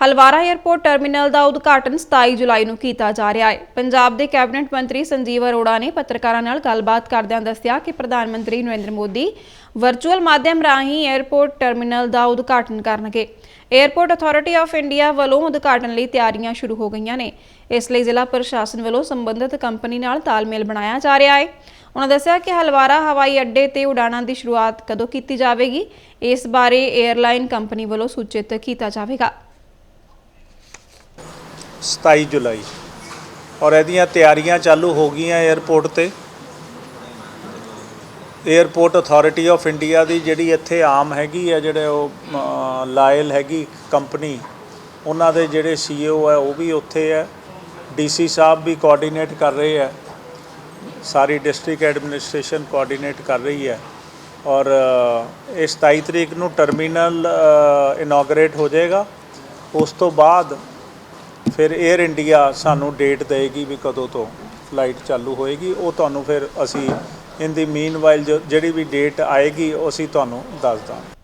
Halwara airport terminal ਦਾ ਉਦਘਾਟਨ 27 ਜੁਲਾਈ ਨੂੰ ਕੀਤਾ ਜਾ ਰਿਹਾ ਹੈ। ਪੰਜਾਬ ਦੇ ਕੈਬਨਿਟ ਮੰਤਰੀ ਸੰਜੀਵ ਅਰੋੜਾ ਨੇ ਪੱਤਰਕਾਰਾਂ ਨਾਲ ਗੱਲਬਾਤ ਕਰਦਿਆਂ ਦੱਸਿਆ ਕਿ ਪ੍ਰਧਾਨ ਮੰਤਰੀ ਨਰਿੰਦਰ ਮੋਦੀ ਵਰਚੁਅਲ ਮਾਧਿਅਮ ਰਾਹੀਂ 에ਅਰਪੋਰਟ ਟਰਮੀਨਲ ਦਾ ਉਦਘਾਟਨ ਕਰਨਗੇ। 에ਅਰਪੋਰਟ ਅਥਾਰਟੀ ਆਫ ਇੰਡੀਆ ਵੱਲੋਂ ਉਦਘਾਟਨ ਲਈ ਤਿਆਰੀਆਂ ਸ਼ੁਰੂ ਹੋ ਗਈਆਂ ਨੇ। ਇਸ ਲਈ ਜ਼ਿਲ੍ਹਾ ਪ੍ਰਸ਼ਾਸਨ ਵੱਲੋਂ ਸੰਬੰਧਿਤ ਕੰਪਨੀ ਨਾਲ ਤਾਲਮੇਲ ਬਣਾਇਆ ਜਾ ਰਿਹਾ ਹੈ। ਉਹਨਾਂ ਦੱਸਿਆ ਕਿ ਹਲਵਾਰਾ ਹਵਾਈ ਅੱਡੇ ਤੇ ਉਡਾਣਾਂ ਦੀ ਸ਼ੁਰੂਆਤ ਕਦੋਂ ਕੀਤੀ ਜਾਵੇਗੀ? ਇਸ ਬਾਰੇ 에ਅਰਲਾਈਨ ਕੰਪਨੀ ਵੱਲੋਂ ਸੂਚਿਤ ਕੀਤਾ ਜਾਵੇਗਾ। 27 ਜੁਲਾਈ। ਔਰ ਇਹਦੀਆਂ ਤਿਆਰੀਆਂ ਚਾਲੂ ਹੋ ਗਈਆਂ 에ਅਰਪੋਰਟ ਤੇ। 에ਅਰਪੋਰਟ ਅਥਾਰਟੀ ਆਫ ਇੰਡੀਆ ਦੀ ਜਿਹੜੀ ਇੱਥੇ ਆਮ ਹੈਗੀ ਆ ਜਿਹੜੇ ਉਹ ਲਾਇਲ ਹੈਗੀ ਕੰਪਨੀ ਉਹਨਾਂ ਦੇ ਜਿਹੜੇ ਸੀਈਓ ਹੈ ਉਹ ਵੀ ਉੱਥੇ ਹੈ ਡੀਸੀ ਸਾਹਿਬ ਵੀ ਕੋਆਰਡੀਨੇਟ ਕਰ ਰਹੇ ਹੈ ਸਾਰੀ ਡਿਸਟ੍ਰਿਕਟ ਐਡਮਿਨਿਸਟ੍ਰੇਸ਼ਨ ਕੋਆਰਡੀਨੇਟ ਕਰ ਰਹੀ ਹੈ ਔਰ ਅ, ਇਹ 27 ਤਰੀਕ ਨੂੰ ਟਰਮੀਨਲ ਇਨੋਗਰੇਟ ਹੋ ਜਾਏਗਾ। ਉਸ ਤੋਂ ਬਾਅਦ ਫਿਰ 에ਅਰ ਇੰਡੀਆ ਸਾਨੂੰ ਡੇਟ ਦੇਗੀ ਵੀ ਕਦੋਂ ਤੋਂ ਫਲਾਈਟ ਚਾਲੂ ਹੋਏਗੀ, ਉਹ ਤੁਹਾਨੂੰ ਫਿਰ ਅਸੀਂ ਇਨ ਦੀ ਮੀਨਵਾਈਲ ਜਿਹੜੀ ਵੀ ਡੇਟ ਆਏਗੀ, ਉਹ ਅਸੀਂ ਤੁਹਾਨੂੰ ਦੱਸ ਦਾਂਗੇ।